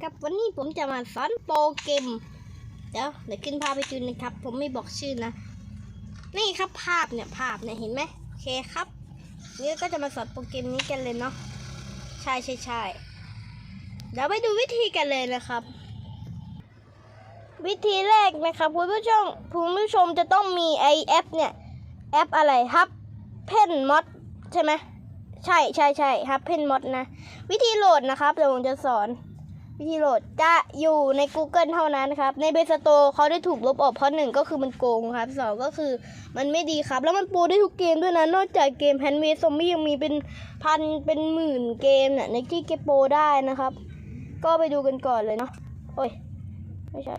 นะครับ วันนี้ผมจะมาสอนโปรเกมเดี๋ยวเดี๋ยวขึ้นภาพไปดูนะครับ ผมไม่บอกชื่อนะ นี่ครับภาพเนี่ยภาพเนี่ยเห็นไหมโอเคครับนี่ก็จะมาสอนโปรเกมนี้กันเลยเนาะใช่ใช่ใช่เดี๋ยวไปดูวิธีกันเลยนะครับ วิธีแรกนะครับคุณผู้ชมคุณผู้ชมจะต้องมีไอแอปเนี่ยแอปอะไรครับเพนมอดใช่ไหมใช่ใช่ใช่ครับเพนมอดนะ วิธีโหลดนะครับเดี๋ยวผมจะสอน วิธีโหลดจะอยู่ใน Google เท่านั้นครับ ในเบสโตเขาได้ถูกลบออกเพราะหนึ่งก็คือมันโกงครับสองก็คือมันไม่ดีครับ แล้วมันโปรได้ทุกเกมด้วยนะ นอกจากเกมแฮนด์เมดซอมบี้ยังมีเป็นพันเป็นหมื่นเกมเนี่ยในที่เกมโปรได้นะครับ ก็ไปดูกันก่อนเลยเนาะโอ้ย ไม่ใช่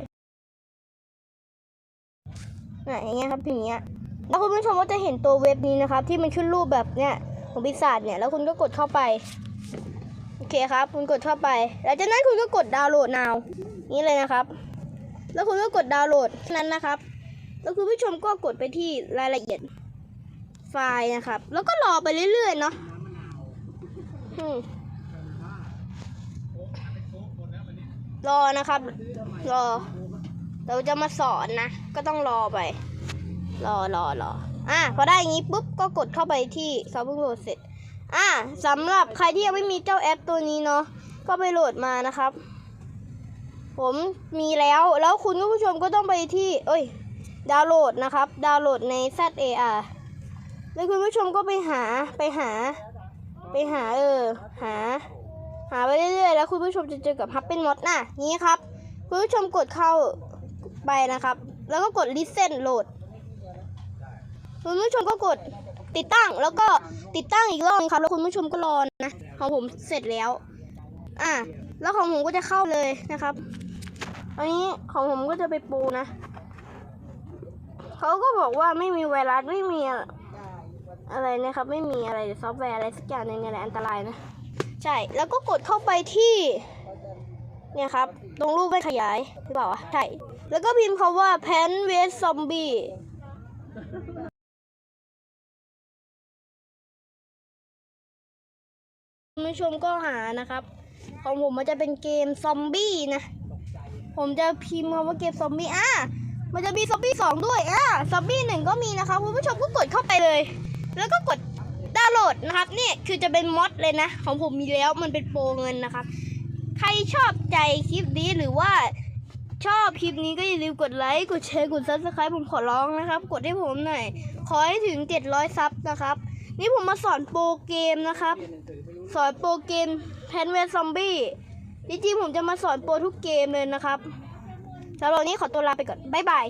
น่ะอย่างเงี้ยครับอย่างเงี้ยแล้วคุณผู้ชมก็จะเห็นตัวเว็บนี้นะครับ ที่มันขึ้นรูปแบบเนี้ยของปีศาจเนี่ยแล้วคุณก็กดเข้าไป โอเคครับ คุณกดเข้าไปแล้วจากนั้นคุณก็กดดาวน์โหลด now นี่เลยนะครับ แล้วคุณก็กดดาวน์โหลดนั้นนะครับ แล้วคุณผู้ชมก็กดไปที่รายละเอียดไฟล์นะครับ แล้วก็รอไปเรื่อยๆเนาะรอนะครับ รอ เราจะมาสอนนะ ก็ต้องรอไป รอรอรออะพอได้อย่างนี้ปุ๊บก็กดเข้าไปที่ซอฟต์โหลดเสร็จ อะสำหรับใครที่ยังไม่มีเจ้าแอปตัวนี้เนาะก็ไปโหลดมานะครับ ผมมีแล้วแล้วคุณผู้ชมก็ต้องไปที่ เอ้ย ดาวน์โหลดนะครับ ดาวน์โหลดใน ZAR แล้วคุณผู้ชมก็ไปหาไปหา ไปหาเออ หา หาไปเรื่อยๆแล้วคุณผู้ชมจะเจอกับ Happy Mod น่ะนี้ครับ คุณผู้ชมกดเข้าไปนะครับ แล้วก็กด listen load คุณผู้ชมก็กด ติดตั้งแล้วก็ติดตั้งอีกรอบครับ แล้วคุณผู้ชมก็รอนะของผมเสร็จแล้ว อะแล้วของผมก็จะเข้าเลยนะครับอันนี้ของผมก็จะไปปูนะเขาก็บอกว่าไม่มีไวรัสไม่มีอะไรนะครับ ไม่มีอะไรซอฟต์แวร์อะไรสักอย่างหนึงเนี่ยแหละอันตรายนะ ใช่แล้วก็กดเข้าไปที่ เนี่ยครับ ตรงรูปไม่ขยายหรือเปล่าวะใช่แล้วก็พิมพ์คำว่า p a n w e s Zombie คุณ ผู้ชมก็หานะครับ ของผมมันจะเป็นเกมซอมบี้นะ ผมจะพิมพ์คำว่าเกมซอมบี้อะมันจะมีซอมบี้สองด้วยอะซอมบี้หนึ่งก็มีนะคะคุณผู้ชมก็กดเข้าไปเลย แล้วก็กดดาวน์โหลดนะครับนี่คือจะเป็นมอดเลยนะ ของผมมีแล้วมันเป็นโปรเงินนะครับ ใครชอบใจคลิปนี้หรือว่าชอบคลิปนี้ก็อย่าลืมกดไลค์ กดแชร์ กดซับสไครป์ผมขอร้องนะครับ กดให้ผมหน่อย ขอให้ถึง 700 ซับนะครับ นี่ผมมาสอนโปรเกมนะครับ สอนโปรเกมแพนเวซอมบี้จริงๆผมจะมาสอนโปรทุกเกมเลยนะครับสำหรับวันนี้ขอตัวลาไปก่อน บ๊ายบาย